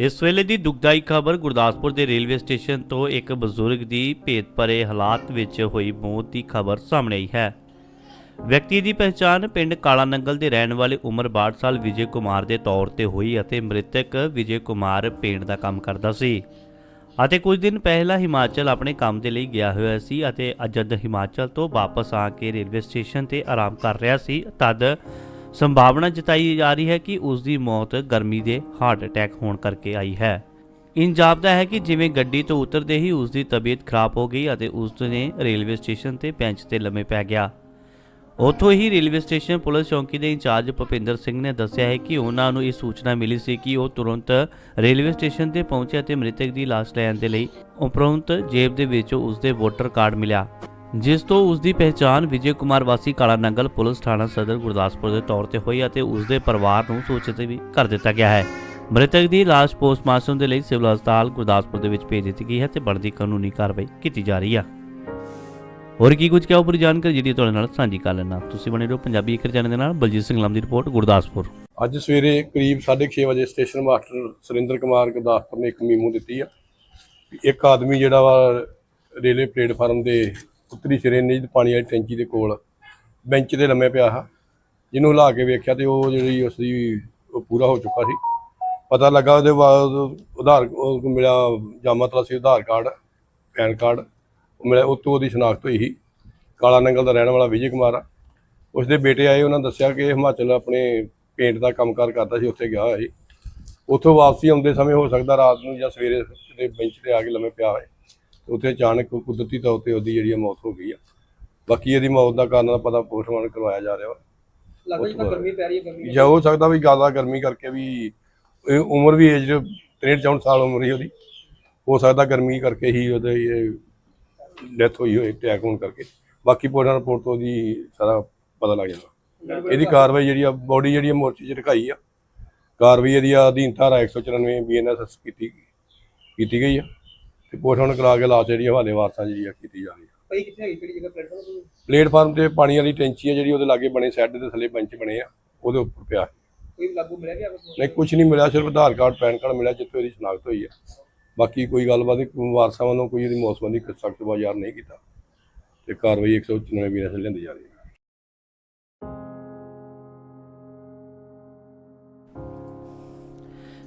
ਇਸ ਵੇਲੇ ਦੀ ਦੁਖਦਾਈ ਖਬਰ ਗੁਰਦਾਸਪੁਰ ਦੇ ਰੇਲਵੇ ਸਟੇਸ਼ਨ ਤੋਂ ਇੱਕ ਬਜ਼ੁਰਗ ਦੀ ਭੇਤ ਭਰੇ ਹਾਲਾਤ ਵਿੱਚ ਹੋਈ ਮੌਤ ਦੀ ਖਬਰ ਸਾਹਮਣੇ ਆਈ ਹੈ। ਵਿਅਕਤੀ ਦੀ ਪਹਿਚਾਣ ਪਿੰਡ ਕਾਲਾ ਨੰਗਲ ਦੇ ਰਹਿਣ ਵਾਲੇ ਉਮਰ 62 ਸਾਲ ਵਿਜੇ ਕੁਮਾਰ ਦੇ ਤੌਰ ਤੇ ਹੋਈ ਅਤੇ ਮ੍ਰਿਤਕ ਵਿਜੇ ਕੁਮਾਰ ਪੇਂਟ ਦਾ ਕੰਮ ਕਰਦਾ ਸੀ। ਅਤੇ ਕੁਝ ਦਿਨ ਪਹਿਲਾਂ ਹਿਮਾਚਲ ਆਪਣੇ ਕੰਮ ਦੇ ਲਈ ਗਿਆ ਹੋਇਆ ਸੀ ਅਤੇ ਅਜਦ ਹਿਮਾਚਲ ਤੋਂ ਵਾਪਸ ਆ ਕੇ ਰੇਲਵੇ ਸਟੇਸ਼ਨ ਤੇ ਆਰਾਮ ਕਰ ਰਿਹਾ ਸੀ। ਤਦ ਸੰਭਾਵਨਾ ਜਤਾਈ ਜਾ ਰਹੀ ਹੈ ਕਿ ਉਸ ਦੀ ਮੌਤ ਗਰਮੀ ਦੇ ਹਾਰਟ ਅਟੈਕ ਹੋਣ ਕਰਕੇ ਆਈ ਹੈ। ਇੰਜ ਜਾਪਦਾ ਹੈ ਕਿ ਜਿਵੇਂ ਗੱਡੀ ਤੋਂ ਉਤਰਦੇ ਹੀ ਉਸ ਦੀ ਤਬੀਅਤ ਖਰਾਬ ਹੋ ਗਈ ਅਤੇ ਉਸ ਨੇ ਰੇਲਵੇ ਸਟੇਸ਼ਨ ਤੇ ਬੈਂਚ ਤੇ ਲੰਮੇ ਪੈ ਗਿਆ। ਉੱਥੋਂ ਹੀ ਰੇਲਵੇ ਸਟੇਸ਼ਨ ਪੁਲਿਸ ਚੌਂਕੀ ਦੇ ਇੰਚਾਰਜ ਭੁਪਿੰਦਰ ਸਿੰਘ ਨੇ ਦੱਸਿਆ ਹੈ ਕਿ ਉਹਨਾਂ ਨੂੰ ਇਹ ਸੂਚਨਾ ਮਿਲੀ ਸੀ ਕਿ ਉਹ ਤੁਰੰਤ ਰੇਲਵੇ ਸਟੇਸ਼ਨ ਤੇ ਪਹੁੰਚੇ ਅਤੇ ਮ੍ਰਿਤਕ ਦੀ ਲਾਸ਼ ਲੈਣ ਦੇ ਲਈ ਉਪਰੰਤ ਜੇਬ ਦੇ ਵਿੱਚੋਂ ਉਸ ਦੇ ਵੋਟਰ ਕਾਰਡ ਮਿਲਿਆ। ਜਿਸ ਤੋਂ ਉਸ ਦੀ ਪਹਿਚਾਣ ਵਿਜੇ ਕੁਮਾਰ ਵਾਸੀ ਕਾਲਾ ਨੰਗਲ ਪੁਲਿਸ ਥਾਣਾ ਸਦਰ ਗੁਰਦਾਸਪੁਰ ਦੇ ਤੌਰ ਤੇ ਹੋਈ ਅਤੇ ਉਸ ਦੇ ਪਰਿਵਾਰ ਨੂੰ ਸੂਚਿਤ ਵੀ ਕਰ ਦਿੱਤਾ ਗਿਆ ਹੈ। ਮ੍ਰਿਤਕ ਦੀ ਲਾਸ਼ ਪੋਸਟਮਾਰਟਮ ਦੇ ਲਈ ਸਿਵਲ ਹਸਪਤਾਲ ਗੁਰਦਾਸਪੁਰ ਦੇ ਵਿੱਚ ਭੇਜ ਦਿੱਤੀ ਗਈ ਹੈ ਤੇ ਬਣਦੀ ਕਾਨੂੰਨੀ ਕਾਰਵਾਈ ਕੀਤੀ ਜਾ ਰਹੀ ਹੈ ਹੋਰ ਕੀ ਕੁਝ ਕਿਹਾ, ਉਪਰ ਜਾਣਕਾਰੀ ਜਿਹੜੀ ਤੁਹਾਡੇ ਨਾਲ ਸਾਂਝੀ ਕਰ ਲੈਣਾ ਤੁਸੀਂ ਬਣੇ ਰਹੋ ਪੰਜਾਬੀ ਇੱਕ ਚੈਨਲ ਦੇ ਨਾਲ, ਬਲਜੀਤ ਸਿੰਘ ਲਾਮ ਦੀ ਰਿਪੋਰਟ, ਗੁਰਦਾਸਪੁਰ। ਅੱਜ ਸਵੇਰੇ ਕਰੀਬ 6:30 ਵਜੇ ਸਟੇਸ਼ਨ ਮਾਸਟਰ ਸੁਰਿੰਦਰ ਕੁਮਾਰ ਗੁਰਦਾਸਪੁਰ ਨੇ ਇੱਕ ਮੀਮੋ ਦਿੱਤੀ ਆ। ਇੱਕ ਆਦਮੀ ਜਿਹੜਾ ਵਾ ਰੇਲਵੇ ਪਲੇਟਫਾਰਮ ਦੇ ਉੱਤਰੀ ਸ਼੍ਰੇਣੀ ਦੀ ਪਾਣੀ ਵਾਲੀ ਟੈਂਕੀ ਦੇ ਕੋਲ, ਬੈਂਚ ਤੇ ਲੰਮੇ ਪਿਆ ਆ ਜਿਹਨੂੰ ਹਿਲਾ ਕੇ ਵੇਖਿਆ ਤੇ ਉਹ ਜਿਹੜੀ ਉਸ ਦੀ ਉਹ ਪੂਰਾ ਹੋ ਚੁੱਕਾ ਸੀ। ਪਤਾ ਲੱਗਾ ਉਹਦੇ ਬਾਅਦ ਉਧਾਰ ਮਿਲਿਆ ਜਾਮਾ ਤਲਾਸੀ ਉਧਾਰ ਕਾਰਡ, ਪੈਨ ਕਾਰਡ ਮਿਲਿਆ ਉਹ ਉਹਦੀ ਸ਼ਨਾਖਤ ਹੋਈ ਸੀ। ਕਾਲਾ ਨੰਗਲ ਦਾ ਰਹਿਣ ਵਾਲਾ ਵਿਜੇ ਕੁਮਾਰ ਆ। ਉਸਦੇ ਬੇਟੇ ਆਏ, ਉਹਨਾਂ ਦੱਸਿਆ ਕਿ ਹਿਮਾਚਲ ਆਪਣੇ ਪੇਂਟ ਦਾ ਕੰਮਕਾਰ ਕਰਦਾ ਸੀ, ਉੱਥੇ ਗਿਆ ਹੋਇਆ ਸੀ। ਉੱਥੋਂ ਵਾਪਸੀ ਆਉਂਦੇ ਸਮੇਂ ਹੋ ਸਕਦਾ ਰਾਤ ਨੂੰ ਜਾਂ ਸਵੇਰੇ ਕਿਤੇ ਬੈਂਚ ਤੇ ਆ ਕੇ ਲੰਮੇ ਪਿਆ ਹੋਏ ਉੱਥੇ ਅਚਾਨਕ ਕੁਦਰਤੀ ਤੌਰ ਤੇ ਉਹਦੀ ਜਿਹੜੀ ਮੌਤ ਹੋ ਗਈ ਆ। ਬਾਕੀ ਇਹਦੀ ਮੌਤ ਦਾ ਕਾਰਨ ਦਾ ਪਤਾ ਪੋਸਟਮਾਰਟਮ ਕਰਵਾਇਆ ਜਾ ਰਿਹਾ ਵਾ। ਲੱਗਦਾ ਜਿੱਦਾਂ ਗਰਮੀ ਪੈ ਰਹੀ ਹੈ ਗਰਮੀ ਜਾਂ ਹੋ ਸਕਦਾ ਵੀ ਜ਼ਿਆਦਾ ਗਰਮੀ ਕਰਕੇ ਵੀ ਇਹ ਉਮਰ ਵੀ ਏਜ 63 64 ਸਾਲ ਉਮਰ ਹੀ ਉਹਦੀ। ਹੋ ਸਕਦਾ ਗਰਮੀ ਕਰਕੇ ਹੀ ਉਹਦੇ ਇਹ ਡੈਥ ਹੋਈ ਹੋਏ ਅਟੈਕ ਹੋਣ ਕਰਕੇ। ਬਾਕੀ ਪੋਸਟਮਾਰਟਮ ਰਿਪੋਰਟ ਤੋਂ ਉਹਦੀ ਸਾਰਾ ਪਤਾ ਲੱਗ ਜਾਣਾ। ਇਹਦੀ ਕਾਰਵਾਈ ਜਿਹੜੀ ਆ ਬੋਡੀ ਜਿਹੜੀ ਆ ਮੋਰਚੇ 'ਚ ਰਖਾਈ ਆ। ਕਾਰਵਾਈ ਇਹਦੀ ਆ ਅਧੀਨ ਧਾਰਾ 194 ਬੀਐਨਐਸ ਕੀਤੀ ਕੀਤੀ ਗਈ ਆ। ਤੇ ਪੋਸਟਮਾਰਟਮ ਕਰਾ ਕੇ ਲਾਸ਼ ਜਿਹੜੀ ਹਵਾਲੇ ਵਾਰਸਾਂ ਜਿਹੜੀ ਆ ਕੀਤੀ ਜਾ ਰਹੀ ਭਾਈ ਕਿੱਥੇ ਹੈਗੀ ਕਿਹੜੀ ਜਗ੍ਹਾ ਪਲੇਟਫਾਰਮ ਪਲੇਟਫਾਰਮ ਤੇ ਪਾਣੀ ਵਾਲੀ ਟੈਂਕੀ ਆ ਜਿਹੜੀ ਉਹਦੇ ਲਾਗੇ ਬਣੇ ਸੈੱਡ ਦੇ ਥੱਲੇ ਬੈਂਚ ਬਣੇ ਆ ਉਹਦੇ ਉੱਪਰ ਪਿਆ। ਕੋਈ ਲਾਗੂ ਮਿਲਿਆ ਗਿਆ ਕੁਛ ਨਹੀਂ ਕੁਝ ਨਹੀਂ ਮਿਲਿਆ ਸਿਰਫ ਆਧਾਰ ਕਾਰਡ ਪੈਨ ਕਾਰਡ ਮਿਲਿਆ ਜਿੱਥੇ ਉਹਦੀ ਸ਼ਨਾਖਤ ਹੋਈ ਹੈ ਬਾਕੀ ਕੋਈ ਗੱਲਬਾਤ ਨਹੀਂ ਵਾਰਸਾਂ ਵੱਲੋਂ ਕੋਈ ਇਹਦੀ ਮੌਤ ਸੰਬੰਧੀ ਸਖਤ ਬਾਜ਼ਾਰ ਨਹੀਂ ਕੀਤਾ। ਤੇ ਕਾਰਵਾਈ 194 ਬੀਐਨਐਸ ਲੈਂਦੀ ਜਾ ਰਹੀ ਹੈ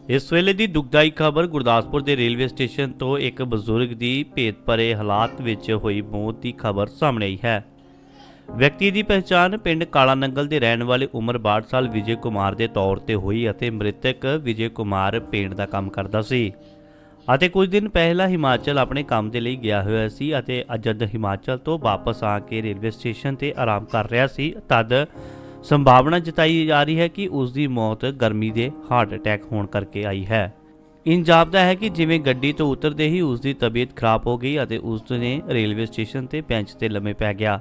ਇਸ ਵੇਲੇ ਦੀ ਦੁਖਦਾਈ ਖਬਰ ਗੁਰਦਾਸਪੁਰ ਦੇ ਰੇਲਵੇ ਸਟੇਸ਼ਨ ਤੋਂ ਇੱਕ ਬਜ਼ੁਰਗ ਦੀ ਭੇਤ ਭਰੇ ਹਾਲਾਤ ਵਿੱਚ ਹੋਈ ਮੌਤ ਦੀ ਖਬਰ ਸਾਹਮਣੇ ਆਈ ਹੈ। ਵਿਅਕਤੀ ਦੀ ਪਹਿਚਾਣ ਪਿੰਡ ਕਾਲਾ ਨੰਗਲ ਦੇ ਰਹਿਣ ਵਾਲੇ ਉਮਰ 62 ਸਾਲ ਵਿਜੇ ਕੁਮਾਰ ਦੇ ਤੌਰ ਤੇ ਹੋਈ ਅਤੇ ਮ੍ਰਿਤਕ ਵਿਜੇ ਕੁਮਾਰ ਪੇਂਟ ਦਾ ਕੰਮ ਕਰਦਾ ਸੀ। ਅਤੇ ਕੁਝ ਦਿਨ ਪਹਿਲਾਂ ਹਿਮਾਚਲ ਆਪਣੇ ਕੰਮ ਦੇ ਲਈ ਗਿਆ ਹੋਇਆ ਸੀ ਅਤੇ ਅਜਦ ਹਿਮਾਚਲ ਤੋਂ ਵਾਪਸ ਆ ਕੇ ਰੇਲਵੇ ਸਟੇਸ਼ਨ ਤੇ ਆਰਾਮ ਕਰ ਰਿਹਾ ਸੀ। ਤਦ ਸੰਭਾਵਨਾ ਜਤਾਈ ਜਾ ਰਹੀ ਹੈ ਕਿ ਉਸ ਦੀ ਮੌਤ ਗਰਮੀ ਦੇ ਹਾਰਟ ਅਟੈਕ ਹੋਣ ਕਰਕੇ ਆਈ ਹੈ। ਇੰਜ ਜਾਪਦਾ ਹੈ ਕਿ ਜਿਵੇਂ ਗੱਡੀ ਤੋਂ ਉਤਰਦੇ ਹੀ ਉਸ ਦੀ ਤਬੀਅਤ ਖਰਾਬ ਹੋ ਗਈ ਅਤੇ ਉਸ ਨੇ ਰੇਲਵੇ ਸਟੇਸ਼ਨ ਤੇ ਬੈਂਚ ਤੇ ਲੰਮੇ ਪੈ ਗਿਆ।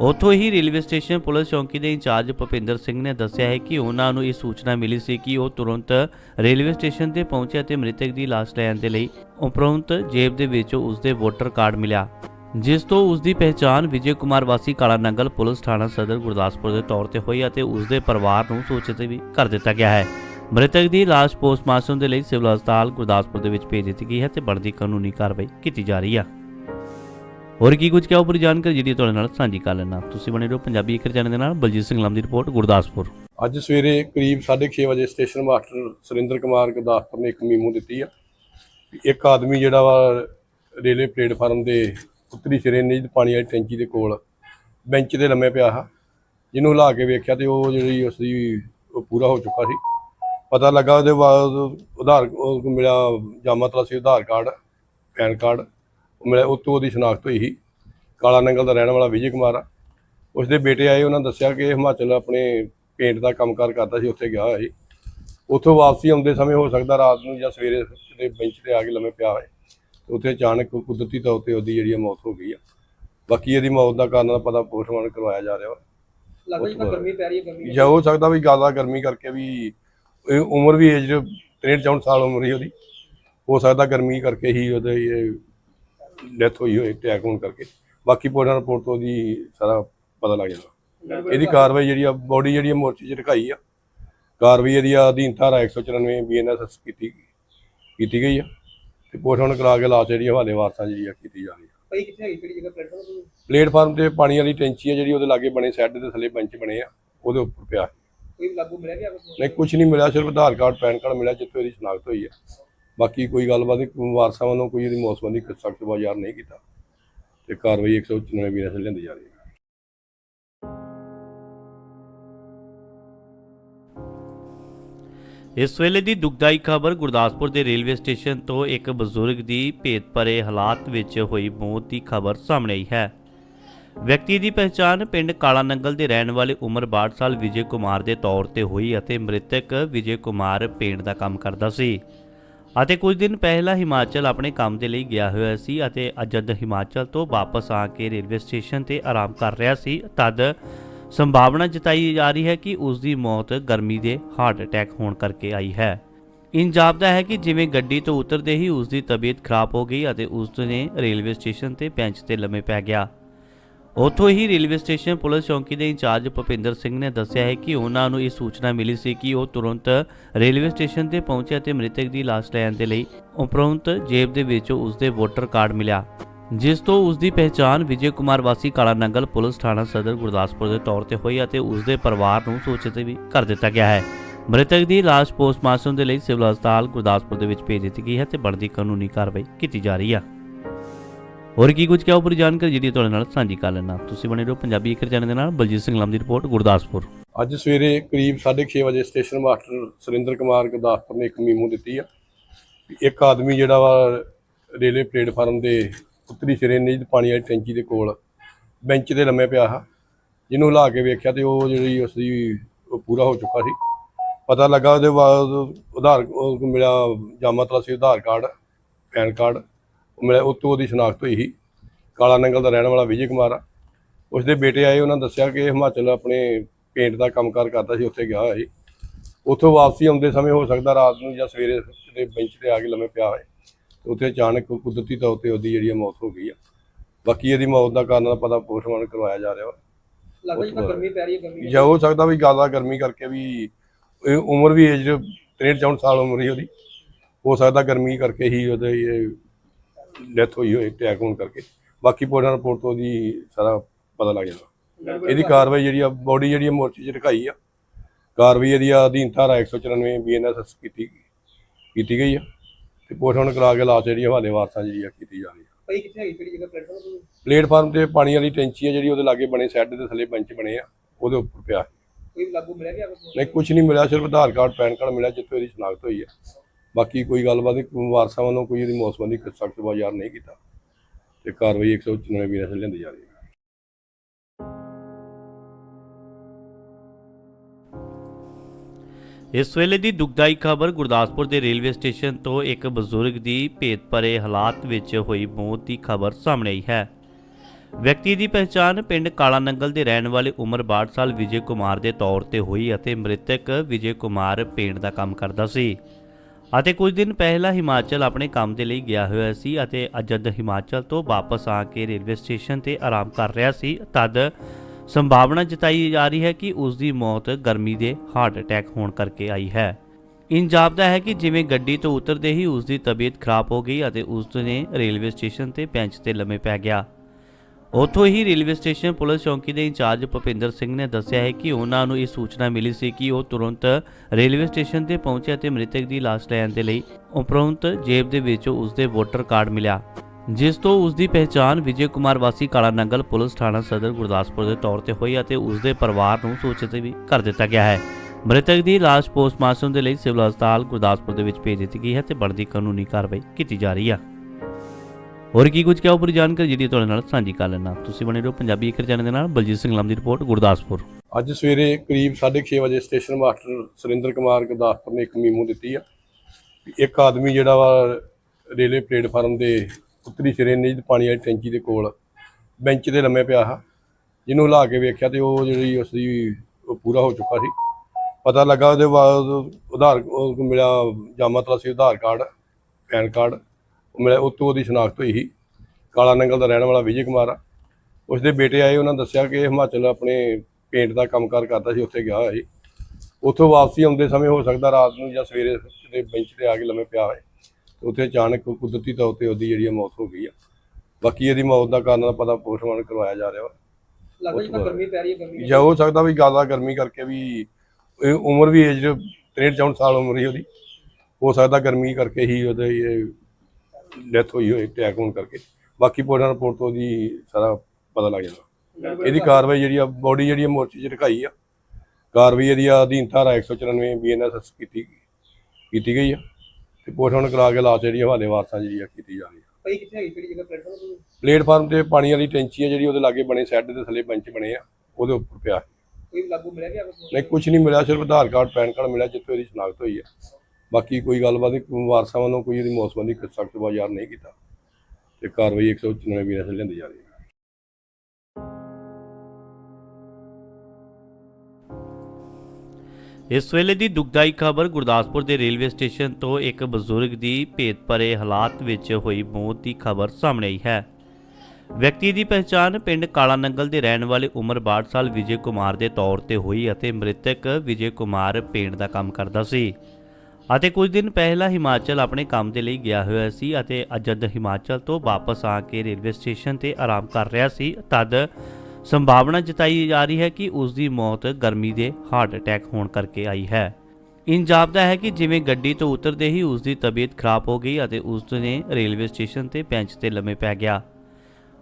ਉੱਥੋਂ ਹੀ ਰੇਲਵੇ ਸਟੇਸ਼ਨ ਪੁਲਿਸ ਚੌਂਕੀ ਦੇ ਇੰਚਾਰਜ ਭੁਪਿੰਦਰ ਸਿੰਘ ਨੇ ਦੱਸਿਆ ਹੈ ਕਿ ਉਹਨਾਂ ਨੂੰ ਇਹ ਸੂਚਨਾ ਮਿਲੀ ਸੀ ਕਿ ਉਹ ਤੁਰੰਤ ਰੇਲਵੇ ਸਟੇਸ਼ਨ ਤੇ ਪਹੁੰਚੇ ਅਤੇ ਮ੍ਰਿਤਕ ਦੀ ਲਾਸ਼ ਲੈਣ ਦੇ ਲਈ ਉਪਰੰਤ ਜੇਬ ਦੇ ਵਿੱਚੋਂ ਉਸ ਦੇ ਵੋਟਰ ਕਾਰਡ ਮਿਲਿਆ। ਜਿਸ ਤੋਂ ਉਸ ਦੀ ਪਹਿਚਾਣ ਵਿਜੇ ਕੁਮਾਰ ਵਾਸੀ ਕਾਲਾ ਨੰਗਲ ਪੁਲਿਸ ਥਾਣਾ ਸਦਰ ਗੁਰਦਾਸਪੁਰ ਦੇ ਤੌਰ ਤੇ ਹੋਈ ਅਤੇ ਉਸ ਦੇ ਪਰਿਵਾਰ ਨੂੰ ਸੂਚਿਤ ਵੀ ਕਰ ਦਿੱਤਾ ਗਿਆ ਹੈ। ਮ੍ਰਿਤਕ ਦੀ ਲਾਸ਼ ਪੋਸਟਮਾਰਟਮ ਦੇ ਲਈ ਸਿਵਲ ਹਸਪਤਾਲ ਗੁਰਦਾਸਪੁਰ ਦੇ ਵਿੱਚ ਭੇਜ ਦਿੱਤੀ ਗਈ ਹੈ ਤੇ ਬਣਦੀ ਕਾਨੂੰਨੀ ਕਾਰਵਾਈ ਕੀਤੀ ਜਾ ਰਹੀ ਹੈ ਹੋਰ ਕੀ ਕੁਝ ਕਿਹਾ ਉਪਰ ਜਾਣਕਾਰੀ ਜਿਹੜੀ ਤੁਹਾਡੇ ਨਾਲ ਸਾਂਝੀ ਕਰ ਲੈਣਾ ਤੁਸੀਂ ਬਣੇ ਰਹੋ ਪੰਜਾਬੀ ਇੱਕ ਚੈਨਲ ਦੇ ਨਾਲ, ਬਲਜੀਤ ਸਿੰਘ ਲਾਮ ਦੀ ਰਿਪੋਰਟ, ਗੁਰਦਾਸਪੁਰ। ਅੱਜ ਸਵੇਰੇ ਕਰੀਬ 6:30 ਵਜੇ ਸਟੇਸ਼ਨ ਮਾਸਟਰ ਸੁਰਿੰਦਰ ਕੁਮਾਰ ਗੁਰਦਾਸਪੁਰ ਨੇ ਇੱਕ ਮੀਮੋ ਦਿੱਤੀ ਆ। ਇੱਕ ਆਦਮੀ ਜਿਹੜਾ ਵਾ ਰੇਲਵੇ ਪਲੇਟਫਾਰਮ ਦੇ ਉੱਤਰੀ ਸ਼੍ਰੇਣੀ ਦੀ ਪਾਣੀ ਵਾਲੀ ਟੈਂਕੀ ਦੇ ਕੋਲ, ਬੈਂਚ ਤੇ ਲੰਮੇ ਪਿਆ ਆ ਜਿਹਨੂੰ ਹਿਲਾ ਕੇ ਵੇਖਿਆ ਤੇ ਉਹ ਜਿਹੜੀ ਉਸਦੀ ਉਹ ਪੂਰਾ ਹੋ ਚੁੱਕਾ ਸੀ। ਪਤਾ ਲੱਗਾ ਉਹਦੇ ਬਾਅਦ ਉਧਾਰ ਮਿਲਿਆ ਜਾਮਾ ਤਲਾਸੀ ਉਧਾਰ ਕਾਰਡ, ਪੈਨ ਕਾਰਡ, ਉਹ ਮਿਲਿਆ ਉਹ ਉਹਦੀ ਸ਼ਨਾਖਤ ਹੋਈ ਸੀ। ਕਾਲਾ ਨੰਗਲ ਦਾ ਰਹਿਣ ਵਾਲਾ ਵਿਜੇ ਕੁਮਾਰ ਆ। ਉਸਦੇ ਬੇਟੇ ਆਏ, ਉਹਨਾਂ ਦੱਸਿਆ ਕਿ ਹਿਮਾਚਲ ਆਪਣੇ ਪੇਂਟ ਦਾ ਕੰਮਕਾਰ ਕਰਦਾ ਸੀ, ਉੱਥੇ ਗਿਆ ਹੋਇਆ ਸੀ। ਉੱਥੋਂ ਵਾਪਸੀ ਆਉਂਦੇ ਸਮੇਂ ਹੋ ਸਕਦਾ ਰਾਤ ਨੂੰ ਜਾਂ ਸਵੇਰੇ ਬੈਂਚ ਤੇ ਆ ਕੇ ਲੰਮੇ ਪਿਆ ਹੋਏ ਉੱਥੇ ਅਚਾਨਕ ਕੁਦਰਤੀ ਤੌਰ ਤੇ ਉਹਦੀ ਜਿਹੜੀ ਮੌਤ ਹੋ ਗਈ ਆ। ਬਾਕੀ ਇਹਦੀ ਮੌਤ ਦਾ ਕਾਰਨ ਦਾ ਪਤਾ ਪੋਸਟਮਾਰਟਮ ਕਰਵਾਇਆ ਜਾ ਰਿਹਾ ਵਾ। ਲੱਗਦਾ ਜਿੱਦਾਂ ਗਰਮੀ ਪੈ ਰਹੀ ਹੈ ਗਰਮੀ ਜਾਂ ਹੋ ਸਕਦਾ ਵੀ ਜ਼ਿਆਦਾ ਗਰਮੀ ਕਰਕੇ ਵੀ ਇਹ ਉਮਰ ਵੀ ਏਜ 63 64 ਸਾਲ ਉਮਰ ਹੀ ਉਹਦੀ। ਹੋ ਸਕਦਾ ਗਰਮੀ ਕਰਕੇ ਹੀ ਉਹਦੇ ਇਹ ਡੈਥ ਹੋਈ ਹੋਏ ਅਟੈਕ ਹੋਣ ਕਰਕੇ। ਬਾਕੀ ਪੋਸਟਮਾਰਟਮ ਰਿਪੋਰਟ ਤੋਂ ਉਹਦੀ ਸਾਰਾ ਪਤਾ ਲੱਗ ਜਾਣਾ ਇਹਦੀ ਕਾਰਵਾਈ ਜਿਹੜੀ ਆ ਬੋਡੀ ਜਿਹੜੀ ਆ ਮੋਰਚੇ 'ਚ ਰਖਾਈ ਆ। ਕਾਰਵਾਈ ਇਹਦੀ ਆ ਅਧੀਨ ਧਾਰਾ 194 ਬੀਐਨਐਸ ਕੀਤੀ ਕੀਤੀ ਗਈ ਆ। ਤੇ ਪੋਸਟਮਾਰਟਮ ਕਰਾ ਕੇ ਲਾਸ਼ ਜਿਹੜੀ ਹਵਾਲੇ ਵਾਰਸਾਂ ਜਿਹੜੀ ਆ ਕੀਤੀ ਜਾ ਰਹੀ ਆ ਭਾਈ ਕਿੱਥੇ ਹੈਗੀ ਕਿਹੜੀ ਜਗ੍ਹਾ ਪਲੇਟਫਾਰਮ ਤੇ? ਪਲੇਟਫਾਰਮ ਤੇ ਪਾਣੀ ਵਾਲੀ ਟੈਂਕੀ ਆ ਜਿਹੜੀ ਉਹਦੇ ਲਾਗੇ ਬਣੇ ਸੈੱਡ ਦੇ ਥੱਲੇ ਬੈਂਚ ਬਣੇ ਆ ਉਹਦੇ ਉੱਪਰ ਪਿਆ। ਕੋਈ ਲਾਗੂ ਮਿਲਿਆ ਗਿਆ ਕੁਛ ਨਹੀਂ ਕੁਝ ਨਹੀਂ ਮਿਲਿਆ ਸਿਰਫ ਆਧਾਰ ਕਾਰਡ ਪੈਨ ਕਾਰਡ ਮਿਲਿਆ ਜਿੱਥੇ ਉਹਦੀ ਸ਼ਨਾਖਤ ਹੋਈ ਹੈ ਬਾਕੀ ਕੋਈ ਗੱਲਬਾਤ ਨਹੀਂ ਵਾਰਸਾਂ ਵੱਲੋਂ ਕੋਈ ਇਹਦੀ ਮੌਤ ਸੰਬੰਧੀ ਸਖਤ ਬਾਜ਼ਾਰ ਨਹੀਂ ਕੀਤਾ। ਤੇ ਕਾਰਵਾਈ 199 ਵੀਰਾਂ ਸੇ ਲੈਂਦੀ ਜਾ ਰਹੀ ਹੈ। ਇਸ ਵੇਲੇ ਦੀ ਦੁਖਦਾਈ ਖਬਰ ਗੁਰਦਾਸਪੁਰ ਦੇ ਰੇਲਵੇ ਸਟੇਸ਼ਨ ਤੋਂ ਇੱਕ ਬਜ਼ੁਰਗ ਦੀ ਭੇਤ ਭਰੇ ਹਾਲਾਤ ਵਿੱਚ ਹੋਈ ਮੌਤ ਦੀ ਖਬਰ ਸਾਹਮਣੇ ਆਈ ਹੈ। ਵਿਅਕਤੀ ਦੀ ਪਛਾਣ ਪਿੰਡ ਕਾਲਾ ਨੰਗਲ ਦੇ ਰਹਿਣ ਵਾਲੇ ਉਮਰ 62 ਸਾਲ ਵਿਜੇ ਕੁਮਾਰ ਦੇ ਤੌਰ ਤੇ ਹੋਈ ਅਤੇ ਮ੍ਰਿਤਕ ਵਿਜੇ ਕੁਮਾਰ ਪੇਂਟ ਦਾ ਕੰਮ ਕਰਦਾ ਸੀ। ਅਤੇ ਕੁਝ ਦਿਨ ਪਹਿਲਾਂ ਹਿਮਾਚਲ ਆਪਣੇ ਕੰਮ ਦੇ ਲਈ ਗਿਆ ਹੋਇਆ ਸੀ ਅਤੇ ਜਦ ਹਿਮਾਚਲ ਤੋਂ ਵਾਪਸ ਆ ਕੇ ਰੇਲਵੇ ਸਟੇਸ਼ਨ ਤੇ ਆਰਾਮ ਕਰ ਰਿਹਾ ਸੀ। ਤਦ ਸੰਭਾਵਨਾ ਜਤਾਈ ਜਾ ਰਹੀ ਹੈ ਕਿ ਉਸ ਦੀ ਮੌਤ ਗਰਮੀ ਦੇ ਹਾਰਟ ਅਟੈਕ ਹੋਣ ਕਰਕੇ ਆਈ ਹੈ। ਇੰਜ ਜਾਪਦਾ ਹੈ ਕਿ ਜਿਵੇਂ ਗੱਡੀ ਤੋਂ ਉਤਰਦੇ ਹੀ ਉਸ ਦੀ ਤਬੀਅਤ ਖਰਾਬ ਹੋ ਗਈ ਅਤੇ ਉਸ ਨੇ ਰੇਲਵੇ ਸਟੇਸ਼ਨ ਤੇ ਬੈਂਚ ਤੇ ਲੰਮੇ ਪੈ ਗਿਆ। ਉੱਥੋਂ ਹੀ ਰੇਲਵੇ ਸਟੇਸ਼ਨ ਪੁਲਿਸ ਚੌਂਕੀ ਦੇ ਇੰਚਾਰਜ ਭੁਪਿੰਦਰ ਸਿੰਘ ਨੇ ਦੱਸਿਆ ਹੈ ਕਿ ਉਹਨਾਂ ਨੂੰ ਇਹ ਸੂਚਨਾ ਮਿਲੀ ਸੀ ਕਿ ਉਹ ਤੁਰੰਤ ਰੇਲਵੇ ਸਟੇਸ਼ਨ ਤੇ ਪਹੁੰਚੇ ਅਤੇ ਮ੍ਰਿਤਕ ਦੀ ਲਾਸ਼ ਲੈਣ ਦੇ ਲਈ ਉਪਰੰਤ ਜੇਬ ਦੇ ਵਿੱਚੋਂ ਉਸ ਦੇ ਵੋਟਰ ਕਾਰਡ ਮਿਲਿਆ। ਜਿਸ ਤੋਂ ਉਸ ਦੀ ਪਹਿਚਾਣ ਵਿਜੇ ਕੁਮਾਰ ਵਾਸੀ ਕਾਲਾ ਨੰਗਲ ਪੁਲਿਸ ਥਾਣਾ ਸਦਰ ਗੁਰਦਾਸਪੁਰ ਦੇ ਤੌਰ ਤੇ ਹੋਈ ਅਤੇ ਉਸ ਦੇ ਪਰਿਵਾਰ ਨੂੰ ਸੂਚਿਤ ਵੀ ਕਰ ਦਿੱਤਾ ਗਿਆ ਹੈ। ਮ੍ਰਿਤਕ ਦੀ ਲਾਸ਼ ਪੋਸਟਮਾਰਟਮ ਦੇ ਲਈ ਸਿਵਲ ਹਸਪਤਾਲ ਗੁਰਦਾਸਪੁਰ ਦੇ ਵਿੱਚ ਭੇਜ ਦਿੱਤੀ ਗਈ ਹੈ ਤੇ ਬਣਦੀ ਕਾਨੂੰਨੀ ਕਾਰਵਾਈ ਕੀਤੀ ਜਾ ਰਹੀ ਹੈ ਹੋਰ ਕੀ ਕੁਝ ਕਿਹਾ ਪੂਰੀ ਜਾਣਕਾਰੀ ਜਿਹੜੀ ਤੁਹਾਡੇ ਨਾਲ ਸਾਂਝੀ ਕਰ ਲੈਣਾ ਤੁਸੀਂ ਬਣੇ ਰਹੋ ਪੰਜਾਬੀ ਇੱਕ ਚੈਨਲ ਦੇ ਨਾਲ, ਬਲਜੀਤ ਸਿੰਘ ਲੰਮ ਦੀ ਰਿਪੋਰਟ, ਗੁਰਦਾਸਪੁਰ। ਅੱਜ ਸਵੇਰੇ ਕਰੀਬ 6:30 ਵਜੇ ਸਟੇਸ਼ਨ ਮਾਸਟਰ ਸੁਰਿੰਦਰ ਕੁਮਾਰ ਗੁਰਦਾਸਪੁਰ ਨੇ ਇੱਕ ਮੀਮੋ ਦਿੱਤੀ ਆ। ਵੀ ਇੱਕ ਆਦਮੀ ਜਿਹੜਾ ਵਾ ਰੇਲਵੇ ਪਲੇਟਫਾਰਮ ਦੇ ਉੱਤਰੀ ਸਿਰੇ ਨੇ ਪਾਣੀ ਵਾਲੀ ਟੈਂਕੀ ਦੇ ਕੋਲ, ਬੈਂਚ ਤੇ ਲੰਮੇ ਪਿਆ ਆ ਜਿਹਨੂੰ ਹਿਲਾ ਕੇ ਵੇਖਿਆ ਤੇ ਉਹ ਜਿਹੜੀ ਉਸ ਦੀ ਉਹ ਪੂਰਾ ਹੋ ਚੁੱਕਾ ਸੀ। ਪਤਾ ਲੱਗਾ ਉਹਦੇ ਬਾਅਦ ਉਧਾਰ ਮਿਲਿਆ ਜਾਮਾ ਤਲਾਸੀ ਉਧਾਰ ਕਾਰਡ, ਪੈਨ ਕਾਰਡ, ਉਹ ਮਿਲਿਆ ਉਹ ਉਹਦੀ ਸ਼ਨਾਖਤ ਹੋਈ ਸੀ। ਕਾਲਾ ਨੰਗਲ ਦਾ ਰਹਿਣ ਵਾਲਾ ਵਿਜੇ ਕੁਮਾਰ ਆ। ਉਸਦੇ ਬੇਟੇ ਆਏ, ਉਹਨਾਂ ਦੱਸਿਆ ਕਿ ਇਹ ਹਿਮਾਚਲ ਆਪਣੇ ਪੇਂਟ ਦਾ ਕੰਮਕਾਰ ਕਰਦਾ ਸੀ, ਉੱਥੇ ਗਿਆ ਹੋਇਆ ਸੀ। ਉੱਥੋਂ ਵਾਪਸੀ ਆਉਂਦੇ ਸਮੇਂ ਹੋ ਸਕਦਾ ਰਾਤ ਨੂੰ ਜਾਂ ਸਵੇਰੇ ਕਿਤੇ ਬੈਂਚ ਤੇ ਆ ਕੇ ਲੰਮੇ ਪਿਆ ਹੋਏ ਉੱਥੇ ਅਚਾਨਕ ਕੁਦਰਤੀ ਤੌਰ ਤੇ ਉਹਦੀ ਜਿਹੜੀ ਮੌਤ ਹੋ ਗਈ ਆ। ਬਾਕੀ ਇਹਦੀ ਮੌਤ ਦਾ ਕਾਰਨ ਦਾ ਪਤਾ ਪੋਸਟਮਾਰਟਮ ਕਰਵਾਇਆ ਜਾ ਰਿਹਾ ਵਾ। ਲੱਗਦਾ ਜਿੱਦਾਂ ਗਰਮੀ ਪੈ ਰਹੀ ਹੈ ਗਰਮੀ ਜਾਂ ਹੋ ਸਕਦਾ ਵੀ ਜ਼ਿਆਦਾ ਗਰਮੀ ਕਰਕੇ ਵੀ ਇਹ ਉਮਰ ਵੀ ਏਜ 63 64 ਸਾਲ ਉਮਰ ਹੀ ਉਹਦੀ। ਹੋ ਸਕਦਾ ਗਰਮੀ ਕਰਕੇ ਹੀ ਉਹਦੇ ਇਹ ਡੈਥ ਹੋਈ ਹੋਏ ਅਟੈਕ ਹੋਣ ਕਰਕੇ। ਬਾਕੀ ਪੋਸਟਮਾਰਟਮ ਰਿਪੋਰਟ ਤੋਂ ਉਹਦੀ ਸਾਰਾ ਪਤਾ ਲੱਗ ਜਾਣਾ। ਇਹਦੀ ਕਾਰਵਾਈ ਜਿਹੜੀ ਆ ਬੋਡੀ ਜਿਹੜੀ ਮੋਰਚੇ 'ਚ ਰਖਾਈ ਆ। ਕਾਰਵਾਈ ਇਹਦੀ ਆ ਅਧੀਨ ਧਾਰਾ 194 ਬੀਐਨਐਸ ਕੀਤੀ ਕੀਤੀ ਗਈ ਆ। ਤੇ ਪੋਸਟਮਾਰਟਮ ਕਰਾ ਕੇ ਲਾਸ਼ ਜਿਹੜੀ ਆ ਹਵਾਲੇ ਵਾਰਸਾਂ ਜਿਹੜੀ ਆ ਕੀਤੀ ਜਾ ਰਹੀ ਆ। ਭਾਈ ਕਿੱਥੇ ਹੈਗੀ ਕਿਹੜੀ ਜਗ੍ਹਾ ਪਲੇਟਫਾਰਮ ਤੇ? ਪਲੇਟਫਾਰਮ ਤੇ ਪਾਣੀ ਵਾਲੀ ਟੈਂਕੀ ਆ ਜਿਹੜੀ ਉਹਦੇ ਲਾਗੇ ਬਣੇ ਸੈੱਡ ਦੇ ਥੱਲੇ ਬੈਂਚ ਬਣੇ ਆ ਉਹਦੇ ਉੱਪਰ ਪਿਆ। ਕੋਈ ਲਾਗੂ ਮਿਲਿਆ ਗਿਆ ਕੁਛ ਨਹੀਂ ਕੁਝ ਨਹੀਂ ਮਿਲਿਆ ਸਿਰਫ ਆਧਾਰ ਕਾਰਡ ਪੈਨ ਕਾਰਡ ਮਿਲਿਆ ਜਿੱਥੇ ਉਹਦੀ ਸ਼ਨਾਖਤ ਹੋਈ ਹੈ ਬਾਕੀ ਕੋਈ ਗੱਲਬਾਤ ਨਹੀਂ ਵਾਰਸਾਂ ਵੱਲੋਂ ਕੋਈ ਇਹਦੀ ਮੌਤ ਸੰਬੰਧੀ ਸਖਤ ਬਾਜ਼ਾਰ ਨਹੀਂ ਕੀਤਾ। ਤੇ ਕਾਰਵਾਈ 199 ਵੀਰਾਂ ਸੇ ਲੈਂਦੀ ਜਾ ਰਹੀ ਹੈ ਇਸ ਵੇਲੇ ਦੀ ਦੁਖਦਾਈ ਖਬਰ ਗੁਰਦਾਸਪੁਰ ਦੇ ਰੇਲਵੇ ਸਟੇਸ਼ਨ ਤੋਂ ਇੱਕ ਬਜ਼ੁਰਗ ਦੀ ਭੇਤ ਭਰੇ ਹਾਲਾਤ ਵਿੱਚ ਹੋਈ ਮੌਤ ਦੀ ਖਬਰ ਸਾਹਮਣੇ ਆਈ ਹੈ। ਵਿਅਕਤੀ ਦੀ ਪਛਾਣ ਪਿੰਡ ਕਾਲਾ ਨੰਗਲ ਦੇ ਰਹਿਣ ਵਾਲੇ ਉਮਰ 62 ਸਾਲ ਵਿਜੇ ਕੁਮਾਰ ਦੇ ਤੌਰ ਤੇ ਹੋਈ ਅਤੇ ਮ੍ਰਿਤਕ ਵਿਜੇ ਕੁਮਾਰ ਪੇਂਟ ਦਾ ਕੰਮ ਕਰਦਾ ਸੀ ਅਤੇ ਕੁਝ ਦਿਨ ਪਹਿਲਾਂ ਹਿਮਾਚਲ ਆਪਣੇ ਕੰਮ ਦੇ ਲਈ ਗਿਆ ਹੋਇਆ ਸੀ ਅਤੇ ਅਜਦ ਹਿਮਾਚਲ ਤੋਂ ਵਾਪਸ ਆ ਕੇ ਰੇਲਵੇ ਸਟੇਸ਼ਨ ਤੇ ਆਰਾਮ ਕਰ ਰਿਹਾ ਸੀ, ਤਦ ਸੰਭਾਵਨਾ ਜਤਾਈ ਜਾ ਰਹੀ ਹੈ ਕਿ ਉਸ ਦੀ ਮੌਤ ਗਰਮੀ ਦੇ ਹਾਰਟ ਅਟੈਕ ਹੋਣ ਕਰਕੇ ਆਈ ਹੈ। ਇੰਜ ਜਾਪਦਾ ਹੈ ਕਿ ਜਿਵੇਂ ਗੱਡੀ ਤੋਂ ਉਤਰਦੇ ਹੀ ਉਸ ਦੀ ਤਬੀਅਤ ਖਰਾਬ ਹੋ ਗਈ ਅਤੇ ਉਸ ਨੇ ਰੇਲਵੇ ਸਟੇਸ਼ਨ ਤੇ ਬੈਂਚ ਤੇ ਲੰਮੇ ਪੈ ਗਿਆ। ਉੱਥੋਂ ਹੀ ਰੇਲਵੇ ਸਟੇਸ਼ਨ ਪੁਲਿਸ ਚੌਂਕੀ ਦੇ ਇੰਚਾਰਜ ਭੁਪਿੰਦਰ ਸਿੰਘ ਨੇ ਦੱਸਿਆ ਹੈ ਕਿ ਉਹਨਾਂ ਨੂੰ ਇਹ ਸੂਚਨਾ ਮਿਲੀ ਸੀ ਕਿ ਉਹ ਤੁਰੰਤ ਰੇਲਵੇ ਸਟੇਸ਼ਨ ਤੇ ਪਹੁੰਚੇ ਅਤੇ ਮ੍ਰਿਤਕ ਦੀ ਲਾਸ਼ ਲੈਣ ਦੇ ਲਈ ਉਪਰੰਤ ਜੇਬ ਦੇ ਵਿੱਚੋਂ ਉਸ ਦੇ ਵੋਟਰ ਕਾਰਡ ਮਿਲਿਆ। ਜਿਸ ਤੋਂ ਉਸ ਦੀ ਪਹਿਚਾਣ ਵਿਜੇ ਕੁਮਾਰ ਵਾਸੀ ਕਾਲਾ ਨੰਗਲ ਪੁਲਿਸ ਥਾਣਾ ਸਦਰ ਗੁਰਦਾਸਪੁਰ ਦੇ ਤੌਰ ਤੇ ਹੋਈ ਅਤੇ ਉਸ ਦੇ ਪਰਿਵਾਰ ਨੂੰ ਸੂਚਿਤ ਵੀ ਕਰ ਦਿੱਤਾ ਗਿਆ ਹੈ। ਮ੍ਰਿਤਕ ਦੀ ਲਾਸ਼ ਪੋਸਟਮਾਰਟਮ ਦੇ ਲਈ ਸਿਵਲ ਹਸਪਤਾਲ ਗੁਰਦਾਸਪੁਰ ਦੇ ਵਿੱਚ ਭੇਜ ਦਿੱਤੀ ਗਈ ਹੈ ਤੇ ਬਣਦੀ ਕਾਨੂੰਨੀ ਕਾਰਵਾਈ ਕੀਤੀ ਜਾ ਰਹੀ ਹੈ ਹੋਰ ਕੀ ਕੁਝ ਕਿਹਾ ਪੂਰੀ ਜਾਣਕਾਰੀ ਜਿਹੜੀ ਤੁਹਾਡੇ ਨਾਲ ਸਾਂਝੀ ਕਰ ਲੈਣਾ ਤੁਸੀਂ ਬਣੇ ਰਹੋ ਪੰਜਾਬੀ ਇੱਕ ਚੈਨਲ ਦੇ ਨਾਲ, ਬਲਜੀਤ ਸਿੰਘ ਲੰਮ ਦੀ ਰਿਪੋਰਟ, ਗੁਰਦਾਸਪੁਰ। ਅੱਜ ਸਵੇਰੇ ਕਰੀਬ 6:30 ਵਜੇ ਸਟੇਸ਼ਨ ਮਾਸਟਰ ਸੁਰਿੰਦਰ ਕੁਮਾਰ ਗੁਰਦਾਸਪੁਰ ਨੇ ਇੱਕ ਮੀਮੋ ਦਿੱਤੀ ਆ। ਇੱਕ ਆਦਮੀ ਜਿਹੜਾ ਵਾ ਰੇਲਵੇ ਪਲੇਟਫਾਰਮ ਦੇ ਉੱਤਰੀ ਸਿਰੇ ਨੇ ਪਾਣੀ ਵਾਲੀ ਟੈਂਕੀ ਦੇ ਕੋਲ ਬੈਂਚ ਤੇ ਲੰਮੇ ਪਿਆ ਆ। ਜਿਹਨੂੰ ਹਿਲਾ ਕੇ ਵੇਖਿਆ ਤੇ ਉਹ ਜਿਹੜੀ ਉਸਦੀ ਉਹ ਪੂਰਾ ਹੋ ਚੁੱਕਾ ਸੀ। ਪਤਾ ਲੱਗਾ ਉਹਦੇ ਬਾਅਦ ਉਧਾਰ ਮਿਲਿਆ ਜਾਮਾ ਤਲਾਸੀ ਉਧਾਰ ਕਾਰਡ, ਪੈਨ ਕਾਰਡ ਮਿਲਿਆ ਉਹ ਉਹਦੀ ਸ਼ਨਾਖਤ ਹੋਈ ਸੀ। ਕਾਲਾ ਨੰਗਲ ਦਾ ਰਹਿਣ ਵਾਲਾ ਵਿਜੇ ਕੁਮਾਰ ਆ। ਉਸਦੇ ਬੇਟੇ ਆਏ, ਉਹਨਾਂ ਦੱਸਿਆ ਕਿ ਹਿਮਾਚਲ ਆਪਣੇ ਪੇਂਟ ਦਾ ਕੰਮਕਾਰ ਕਰਦਾ ਸੀ, ਉੱਥੇ ਗਿਆ ਹੋਇਆ ਸੀ। ਉੱਥੋਂ ਵਾਪਸੀ ਆਉਂਦੇ ਸਮੇਂ ਹੋ ਸਕਦਾ ਰਾਤ ਨੂੰ ਜਾਂ ਸਵੇਰੇ ਕਿਤੇ ਬੈਂਚ ਤੇ ਆ ਕੇ ਲੰਮੇ ਪਿਆ ਹੋਏ ਉੱਥੇ ਅਚਾਨਕ ਕੁਦਰਤੀ ਤੌਰ ਤੇ ਉਹਦੀ ਜਿਹੜੀ ਮੌਤ ਹੋ ਗਈ ਆ। ਬਾਕੀ ਇਹਦੀ ਮੌਤ ਦਾ ਕਾਰਨ ਦਾ ਪਤਾ ਪੋਸਟਮਾਰਟਮ ਕਰਵਾਇਆ ਜਾ ਰਿਹਾ ਵਾ। ਲੱਗਦਾ ਜਿੱਦਾਂ ਗਰਮੀ ਪੈ ਰਹੀ ਹੈ ਗਰਮੀ ਜਾਂ ਹੋ ਸਕਦਾ ਵੀ ਜ਼ਿਆਦਾ ਗਰਮੀ ਕਰਕੇ ਵੀ ਇਹ ਉਮਰ ਵੀ ਏਜ 63 64 ਸਾਲ ਉਮਰ ਹੀ ਉਹਦੀ। ਹੋ ਸਕਦਾ ਗਰਮੀ ਕਰਕੇ ਹੀ ਉਹਦੇ ਇਹ ਡੈਥ ਹੋਈ ਹੋਏ ਅਟੈਕ ਹੋਣ ਕਰਕੇ। ਬਾਕੀ ਪੋਸਟਮਾਰਟਮ ਰਿਪੋਰਟ ਤੋਂ ਉਹਦੀ ਸਾਰਾ ਪਤਾ ਲੱਗ ਜਾਣਾ। ਇਹਦੀ ਕਾਰਵਾਈ ਜਿਹੜੀ ਆ ਬੋਡੀ ਜਿਹੜੀ ਆ ਮੋਰਚੇ 'ਚ ਰਖਾਈ ਆ। ਕਾਰਵਾਈ ਇਹਦੀ ਆ ਅਧੀਨ ਧਾਰਾ 194 ਬੀਐਨਐਸ ਕੀਤੀ ਕੀਤੀ ਗਈ ਆ। ਤੇ ਪੋਸਟਮਾਰਟਮ ਕਰਾ ਕੇ ਲਾਸ਼ ਜਿਹੜੀ ਆ ਹਵਾਲੇ ਵਾਰਸਾਂ ਜਿਹੜੀ ਆ ਕੀਤੀ ਜਾ ਰਹੀ ਆ। ਭਾਈ ਕਿੱਥੇ ਹੈਗੀ ਕਿਹੜੀ ਜਗ੍ਹਾ ਪਲੇਟਫਾਰਮ ਤੋਂ ਪਲੇਟਫਾਰਮ ਤੇ ਪਾਣੀ ਵਾਲੀ ਟੈਂਕੀ ਆ ਜਿਹੜੀ ਉਹਦੇ ਲਾਗੇ ਬਣੇ ਸੈੱਡ ਦੇ ਥੱਲੇ ਬੈਂਚ ਬਣੇ ਆ ਉਹਦੇ ਉੱਪਰ ਪਿਆ। ਕੋਈ ਲਾਗੂ ਮਿਲਿਆ ਗਿਆ ਨਹੀਂ ਕੁਝ ਨਹੀਂ ਮਿਲਿਆ ਸਿਰਫ ਆਧਾਰ ਕਾਰਡ ਪੈਨ ਕਾਰਡ ਮਿਲਿਆ ਜਿੱਥੇ ਉਹਦੀ ਸ਼ਨਾਖਤ ਹੋਈ ਹੈ ਬਾਕੀ ਕੋਈ ਗੱਲਬਾਤ ਨਹੀਂ ਵਾਰਸਾਂ ਵੱਲੋਂ ਕੋਈ ਇਹਦੀ ਮੌਤ ਸੰਬੰਧੀ ਸਖਤ ਬਾਜ਼ਾਰ ਨਹੀਂ ਕੀਤਾ। ਤੇ ਕਾਰਵਾਈ 194 ਵੀਰਾਂ ਸੇ ਲੈਂਦੀ ਜਾ ਰਹੀ ਹੈ ਇਸ ਵੇਲੇ ਦੀ ਦੁਖਦਾਈ ਖਬਰ ਗੁਰਦਾਸਪੁਰ ਦੇ ਰੇਲਵੇ ਸਟੇਸ਼ਨ ਤੋਂ ਇੱਕ ਬਜ਼ੁਰਗ ਦੀ ਭੇਤ ਭਰੇ ਹਾਲਾਤ ਵਿੱਚ ਹੋਈ ਮੌਤ ਦੀ ਖਬਰ ਸਾਹਮਣੇ ਆਈ ਹੈ। ਵਿਅਕਤੀ ਦੀ ਪਛਾਣ ਪਿੰਡ ਕਾਲਾ ਨੰਗਲ ਦੇ ਰਹਿਣ ਵਾਲੇ ਉਮਰ 62 ਸਾਲ ਵਿਜੇ ਕੁਮਾਰ ਦੇ ਤੌਰ ਤੇ ਹੋਈ ਅਤੇ ਮ੍ਰਿਤਕ ਵਿਜੇ ਕੁਮਾਰ ਪੇਂਟ ਦਾ ਕੰਮ ਕਰਦਾ ਸੀ। ਅਤੇ ਕੁਝ ਦਿਨ ਪਹਿਲਾਂ ਹਿਮਾਚਲ ਆਪਣੇ ਕੰਮ ਦੇ ਲਈ ਗਿਆ ਹੋਇਆ ਸੀ ਅਤੇ ਅਜਦ ਹਿਮਾਚਲ ਤੋਂ ਵਾਪਸ ਆ ਕੇ ਰੇਲਵੇ ਸਟੇਸ਼ਨ ਤੇ ਆਰਾਮ ਕਰ ਰਿਹਾ ਸੀ। ਤਦ ਸੰਭਾਵਨਾ ਜਤਾਈ ਜਾ ਰਹੀ ਹੈ ਕਿ ਉਸ ਦੀ ਮੌਤ ਗਰਮੀ ਦੇ ਹਾਰਟ ਅਟੈਕ ਹੋਣ ਕਰਕੇ ਆਈ ਹੈ। ਇੰਜ ਜਾਪਦਾ ਹੈ ਕਿ ਜਿਵੇਂ ਗੱਡੀ ਤੋਂ ਉਤਰਦੇ ਹੀ ਉਸ ਦੀ ਤਬੀਅਤ ਖਰਾਬ ਹੋ ਗਈ ਅਤੇ ਉਸ ਨੇ ਰੇਲਵੇ ਸਟੇਸ਼ਨ ਤੇ ਬੈਂਚ ਤੇ ਲੰਮੇ ਪੈ ਗਿਆ।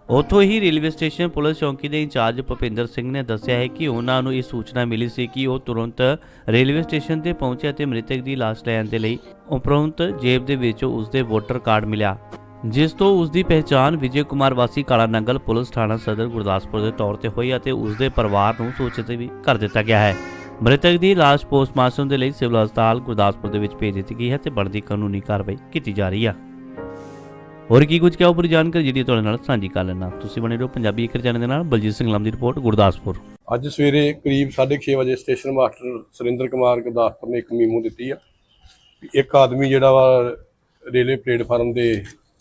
ਉੱਥੋਂ ਹੀ ਰੇਲਵੇ ਸਟੇਸ਼ਨ ਪੁਲਿਸ ਚੌਂਕੀ ਦੇ ਇੰਚਾਰਜ ਭੁਪਿੰਦਰ ਸਿੰਘ ਨੇ ਦੱਸਿਆ ਹੈ ਕਿ ਉਹਨਾਂ ਨੂੰ ਇਹ ਸੂਚਨਾ ਮਿਲੀ ਸੀ ਕਿ ਉਹ ਤੁਰੰਤ ਰੇਲਵੇ ਸਟੇਸ਼ਨ ਤੇ ਪਹੁੰਚੇ ਅਤੇ ਮ੍ਰਿਤਕ ਦੀ ਲਾਸ਼ ਲੈਣ ਦੇ ਲਈ ਉਪਰੰਤ ਜੇਬ ਦੇ ਵਿੱਚੋਂ ਉਸ ਦੇ ਵੋਟਰ ਕਾਰਡ ਮਿਲਿਆ। ਜਿਸ ਤੋਂ ਉਸ ਦੀ ਪਹਿਚਾਣ ਵਿਜੇ ਕੁਮਾਰ ਵਾਸੀ ਕਾਲਾ ਨੰਗਲ ਪੁਲਿਸ ਥਾਣਾ ਸਦਰ ਗੁਰਦਾਸਪੁਰ ਦੇ ਤੌਰ ਤੇ ਹੋਈ ਅਤੇ ਉਸ ਦੇ ਪਰਿਵਾਰ ਨੂੰ ਸੂਚਿਤ ਵੀ ਕਰ ਦਿੱਤਾ ਗਿਆ ਹੈ। ਮ੍ਰਿਤਕ ਦੀ ਲਾਸ਼ ਪੋਸਟਮਾਰਟਮ ਦੇ ਲਈ ਸਿਵਲ ਹਸਪਤਾਲ ਗੁਰਦਾਸਪੁਰ ਦੇ ਵਿੱਚ ਭੇਜ ਦਿੱਤੀ ਗਈ ਹੈ ਤੇ ਬਣਦੀ ਕਾਨੂੰਨੀ ਕਾਰਵਾਈ ਕੀਤੀ ਜਾ ਰਹੀ ਹੈ ਹੋਰ ਕੀ ਕੁਝ ਕਿਹਾ ਉਪਰ ਜਾਣਕਾਰੀ ਜਿਹੜੀ ਤੁਹਾਡੇ ਨਾਲ ਸਾਂਝੀ ਕਰ ਲੈਣਾ ਤੁਸੀਂ ਬਣੇ ਰਹੋ ਪੰਜਾਬੀ ਇੱਕ ਚੈਨਲ ਦੇ ਨਾਲ, ਬਲਜੀਤ ਸਿੰਘ ਲੰਮ ਦੀ ਰਿਪੋਰਟ, ਗੁਰਦਾਸਪੁਰ। ਅੱਜ ਸਵੇਰੇ ਕਰੀਬ 6:30 ਵਜੇ ਸਟੇਸ਼ਨ ਮਾਸਟਰ ਸੁਰਿੰਦਰ ਕੁਮਾਰ ਗੁਰਦਾਸਪੁਰ ਨੇ ਇੱਕ ਮੀਮੋ ਦਿੱਤੀ ਆ। ਇੱਕ ਆਦਮੀ ਜਿਹੜਾ ਵਾ ਰੇਲਵੇ ਪਲੇਟਫਾਰਮ ਦੇ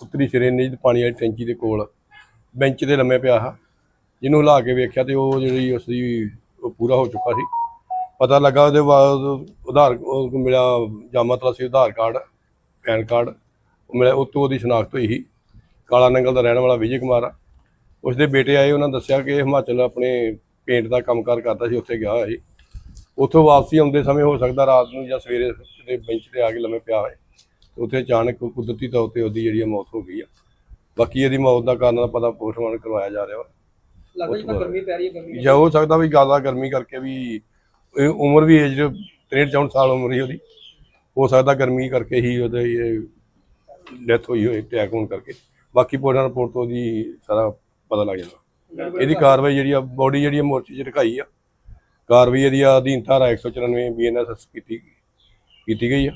ਉੱਤਰੀ ਸਿਰੇ ਨੇ ਪਾਣੀ ਵਾਲੀ ਟੈਂਕੀ ਦੇ ਕੋਲ ਬੈਂਚ ਤੇ ਲੰਮੇ ਪਿਆ ਆ ਜਿਹਨੂੰ ਹਿਲਾ ਕੇ ਵੇਖਿਆ ਤੇ ਉਹ ਜਿਹੜੀ ਉਸ ਦੀ ਉਹ ਪੂਰਾ ਹੋ ਚੁੱਕਾ ਸੀ। ਪਤਾ ਲੱਗਾ ਉਹਦੇ ਬਾਅਦ ਉਧਾਰ ਉਹ ਮਿਲਿਆ ਜਾਮਾ ਸੀ ਆਧਾਰ ਕਾਰਡ, ਪੈਨ ਕਾਰਡ, ਉਹ ਮਿਲਿਆ ਉਹ ਤੋਂ ਉਹਦੀ ਸ਼ਨਾਖਤ ਹੋਈ ਸੀ। ਕਾਲਾ ਨੰਗਲ ਦਾ ਰਹਿਣ ਵਾਲਾ ਵਿਜੇ ਕੁਮਾਰ ਆ। ਉਸਦੇ ਬੇਟੇ ਆਏ, ਉਹਨਾਂ ਦੱਸਿਆ ਕਿ ਇਹ ਹਿਮਾਚਲ ਆਪਣੇ ਪੇਂਟ ਦਾ ਕੰਮਕਾਰ ਕਰਦਾ ਸੀ, ਉੱਥੇ ਗਿਆ ਹੋਇਆ ਸੀ। ਉੱਥੋਂ ਵਾਪਸੀ ਆਉਂਦੇ ਸਮੇਂ ਹੋ ਸਕਦਾ ਰਾਤ ਨੂੰ ਜਾਂ ਸਵੇਰੇ ਬੈਂਚ ਤੇ ਆ ਕੇ ਲੰਮੇ ਪਿਆ ਹੋਏ ਉੱਥੇ ਅਚਾਨਕ ਕੁਦਰਤੀ ਤੌਰ ਤੇ ਉਹਦੀ ਜਿਹੜੀ ਮੌਤ ਹੋ ਗਈ ਆ। ਬਾਕੀ ਇਹਦੀ ਮੌਤ ਦਾ ਕਾਰਨ ਦਾ ਪਤਾ ਪੋਸਟਮਾਰਟਮ ਕਰਵਾਇਆ ਜਾ ਰਿਹਾ ਵਾ। ਲੱਗਦਾ ਜਿੱਦਾਂ ਗਰਮੀ ਪੈ ਰਹੀ ਹੈ ਗਰਮੀ ਜਾਂ ਹੋ ਸਕਦਾ ਵੀ ਜ਼ਿਆਦਾ ਗਰਮੀ ਕਰਕੇ ਵੀ ਇਹ ਉਮਰ ਵੀ ਏਜ 63 64 ਸਾਲ ਉਮਰ ਹੀ ਉਹਦੀ। ਹੋ ਸਕਦਾ ਗਰਮੀ ਕਰਕੇ ਹੀ ਉਹਦੇ ਇਹ ਡੈਥ ਹੋਈ ਹੋਏ ਅਟੈਕ ਹੋਣ ਕਰਕੇ। ਬਾਕੀ ਪੋਸਟਮਾਰਟਮ ਰਿਪੋਰਟ ਤੋਂ ਉਹਦੀ ਸਾਰਾ ਪਤਾ ਲੱਗ ਜਾਣਾ ਇਹਦੀ ਕਾਰਵਾਈ ਜਿਹੜੀ ਆ ਬੋਡੀ ਜਿਹੜੀ ਆ ਮੋਰਚੇ 'ਚ ਰਖਾਈ ਆ। ਕਾਰਵਾਈ ਇਹਦੀ ਆ ਅਧੀਨ ਧਾਰਾ 194 ਬੀਐਨਐਸ ਕੀਤੀ ਕੀਤੀ ਗਈ ਆ।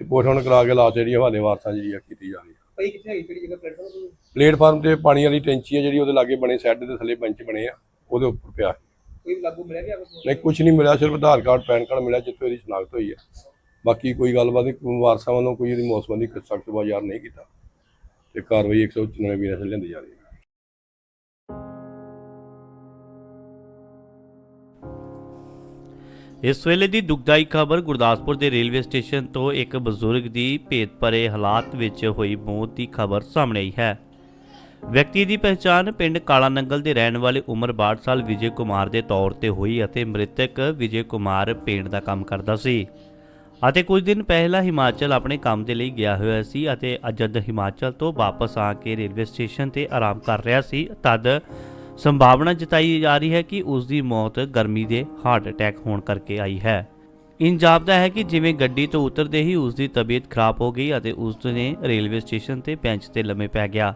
ਤੇ ਪੋਸਟਮਾਰਟਮ ਕਰਾ ਕੇ ਲਾਸ਼ ਜਿਹੜੀ ਆ ਹਵਾਲੇ ਵਾਰਸਾਂ ਜਿਹੜੀ ਆ ਕੀਤੀ ਜਾ ਰਹੀ ਆ ਭਾਈ ਕਿੱਥੇ ਹੈਗੀ? ਕਿਹੜੀ ਜਗ੍ਹਾ ਪਲੇਟਫਾਰਮ ਤੋਂ? ਪਲੇਟਫਾਰਮ ਤੇ ਪਾਣੀ ਵਾਲੀ ਟੈਂਕੀ ਆ ਜਿਹੜੀ ਉਹਦੇ ਲਾਗੇ ਬਣੇ ਸੈੱਡ ਦੇ ਥੱਲੇ ਬੈਂਚ ਬਣੇ ਆ ਉਹਦੇ ਉੱਪਰ ਪਿਆ। ਕੋਈ ਲਾਗੂ ਮਿਲਿਆ ਗਿਆ ਕੁਝ ਨਹੀਂ ਕੁਝ ਨਹੀਂ ਮਿਲਿਆ ਸਿਰਫ ਆਧਾਰ ਕਾਰਡ ਪੈਨ ਕਾਰਡ ਮਿਲਿਆ ਜਿੱਥੇ ਉਹਦੀ ਸ਼ਨਾਖਤ ਹੋਈ ਹੈ ਬਾਕੀ ਕੋਈ ਗੱਲਬਾਤ ਨਹੀਂ ਵਾਰਸਾਂ ਵੱਲੋਂ ਕੋਈ ਇਹਦੀ ਮੌਤ ਸੰਬੰਧੀ ਸਖਤ ਬਾਜ਼ਾਰ ਨਹੀਂ ਕੀਤਾ। ਤੇ ਕਾਰਵਾਈ 194 ਵੀਰਾਂ ਸੇ ਲੈਂਦੀ ਜਾ ਰਹੀ ਹੈ। ਇਸ ਵੇਲੇ ਦੀ ਦੁਖਦਾਈ ਖਬਰ ਗੁਰਦਾਸਪੁਰ ਦੇ ਰੇਲਵੇ ਸਟੇਸ਼ਨ ਤੋਂ ਇੱਕ ਬਜ਼ੁਰਗ ਦੀ ਭੇਤ ਭਰੇ ਹਾਲਾਤ ਵਿੱਚ ਹੋਈ ਮੌਤ ਦੀ ਖਬਰ ਸਾਹਮਣੇ ਆਈ ਹੈ। ਵਿਅਕਤੀ ਦੀ ਪਛਾਣ ਪਿੰਡ ਕਾਲਾ ਨੰਗਲ ਦੇ ਰਹਿਣ ਵਾਲੇ ਉਮਰ 62 ਸਾਲ ਵਿਜੇ ਕੁਮਾਰ ਦੇ ਤੌਰ ਤੇ ਹੋਈ ਅਤੇ ਮ੍ਰਿਤਕ ਵਿਜੇ ਕੁਮਾਰ ਪੇਂਟ ਦਾ ਕੰਮ ਕਰਦਾ ਸੀ। ਅਤੇ ਕੁਝ ਦਿਨ ਪਹਿਲਾਂ ਹਿਮਾਚਲ ਆਪਣੇ ਕੰਮ ਦੇ ਲਈ ਗਿਆ ਹੋਇਆ ਸੀ ਅਤੇ ਅਜਦ ਹਿਮਾਚਲ ਤੋਂ ਵਾਪਸ ਆ ਕੇ ਰੇਲਵੇ ਸਟੇਸ਼ਨ ਤੇ ਆਰਾਮ ਕਰ ਰਿਹਾ ਸੀ। ਤਦ ਸੰਭਾਵਨਾ ਜਤਾਈ ਜਾ ਰਹੀ ਹੈ ਕਿ ਉਸ ਦੀ ਮੌਤ ਗਰਮੀ ਦੇ ਹਾਰਟ ਅਟੈਕ ਹੋਣ ਕਰਕੇ ਆਈ ਹੈ। ਇੰਜ ਜਾਪਦਾ ਹੈ ਕਿ ਜਿਵੇਂ ਗੱਡੀ ਤੋਂ ਉਤਰਦੇ ਹੀ ਉਸ ਦੀ ਤਬੀਅਤ ਖਰਾਬ ਹੋ ਗਈ ਅਤੇ ਉਸ ਨੇ ਰੇਲਵੇ ਸਟੇਸ਼ਨ ਤੇ ਬੈਂਚ ਤੇ ਲੰਮੇ ਪੈ ਗਿਆ।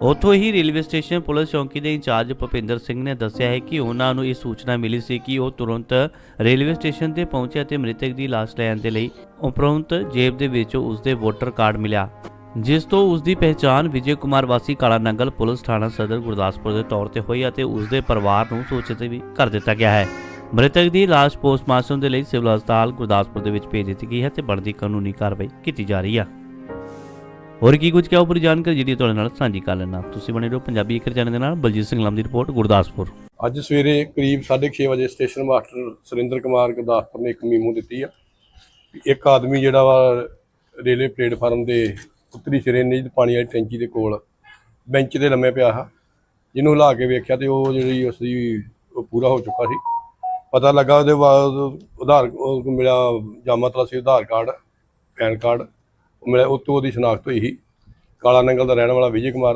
ਉੱਥੋਂ ਹੀ ਰੇਲਵੇ ਸਟੇਸ਼ਨ ਪੁਲਿਸ ਚੌਂਕੀ ਦੇ ਇੰਚਾਰਜ ਭੁਪਿੰਦਰ ਸਿੰਘ ਨੇ ਦੱਸਿਆ ਹੈ ਕਿ ਉਹਨਾਂ ਨੂੰ ਇਹ ਸੂਚਨਾ ਮਿਲੀ ਸੀ ਕਿ ਉਹ ਤੁਰੰਤ ਰੇਲਵੇ ਸਟੇਸ਼ਨ ਤੇ ਪਹੁੰਚੇ ਅਤੇ ਮ੍ਰਿਤਕ ਦੀ ਲਾਸ਼ ਲੈਣ ਦੇ ਲਈ ਉਪਰੰਤ ਜੇਬ ਦੇ ਵਿੱਚੋਂ ਉਸ ਦੇ ਵੋਟਰ ਕਾਰਡ ਮਿਲਿਆ। ਜਿਸ ਤੋਂ ਉਸ ਦੀ ਪਹਿਚਾਣ ਵਿਜੇ ਕੁਮਾਰ ਵਾਸੀ ਕਾਲਾ ਨੰਗਲ ਪੁਲਿਸ ਥਾਣਾ ਸਦਰ ਗੁਰਦਾਸਪੁਰ ਦੇ ਤੌਰ ਤੇ ਹੋਈ ਅਤੇ ਉਸ ਦੇ ਪਰਿਵਾਰ ਨੂੰ ਸੂਚਿਤ ਵੀ ਕਰ ਦਿੱਤਾ ਗਿਆ ਹੈ। ਮ੍ਰਿਤਕ ਦੀ ਲਾਸ਼ ਪੋਸਟਮਾਰਟਮ ਦੇ ਲਈ ਸਿਵਲ ਹਸਪਤਾਲ ਗੁਰਦਾਸਪੁਰ ਦੇ ਵਿੱਚ ਭੇਜ ਦਿੱਤੀ ਗਈ ਹੈ ਤੇ ਬਣਦੀ ਕਾਨੂੰਨੀ ਕਾਰਵਾਈ ਕੀਤੀ ਜਾ ਰਹੀ ਹੈ ਹੋਰ ਕੀ ਕੁਝ ਕਿਹਾ, ਉਪਰ ਜਾਣਕਾਰੀ ਜਿਹੜੀ ਤੁਹਾਡੇ ਨਾਲ ਸਾਂਝੀ ਕਰ ਲੈਣਾ ਤੁਸੀਂ ਬਣੇ ਰਹੋ ਪੰਜਾਬੀ ਇੱਕ ਚੈਨਲ ਦੇ ਨਾਲ, ਬਲਜੀਤ ਸਿੰਘ ਲੰਮ ਦੀ ਰਿਪੋਰਟ, ਗੁਰਦਾਸਪੁਰ। ਅੱਜ ਸਵੇਰੇ ਕਰੀਬ 6:30 ਵਜੇ ਸਟੇਸ਼ਨ ਮਾਸਟਰ ਸੁਰਿੰਦਰ ਕੁਮਾਰ ਗੁਰਦਾਸਪੁਰ ਨੇ ਇੱਕ ਮੀਮੋ ਦਿੱਤੀ ਆ। ਵੀ ਇੱਕ ਆਦਮੀ ਜਿਹੜਾ ਵਾ ਰੇਲਵੇ ਪਲੇਟਫਾਰਮ ਦੇ ਉੱਤਰੀ ਸਿਰੇ ਨੀਂਦ ਪਾਣੀ ਵਾਲੀ ਟੈਂਕੀ ਦੇ ਕੋਲ ਬੈਂਚ ਤੇ ਲੰਮੇ ਪਿਆ ਆ ਜਿਹਨੂੰ ਹਿਲਾ ਕੇ ਵੇਖਿਆ ਤੇ ਉਹ ਜਿਹੜੀ ਉਸ ਦੀ ਉਹ ਪੂਰਾ ਹੋ ਚੁੱਕਾ ਸੀ। ਪਤਾ ਲੱਗਾ ਉਹਦੇ ਬਾਅਦ ਉਧਾਰ ਉਹ ਮਿਲਿਆ ਜਾਮਾ ਤਲਾਸੀ ਆਧਾਰ ਕਾਰਡ, ਪੈਨ ਕਾਰਡ। ਉਹ ਮਿਲਿਆ, ਉਹ ਤੋਂ ਉਹਦੀ ਸ਼ਨਾਖਤ ਹੋਈ ਸੀ। ਕਾਲਾ ਨੰਗਲ ਦਾ ਰਹਿਣ ਵਾਲਾ ਵਿਜੇ ਕੁਮਾਰ।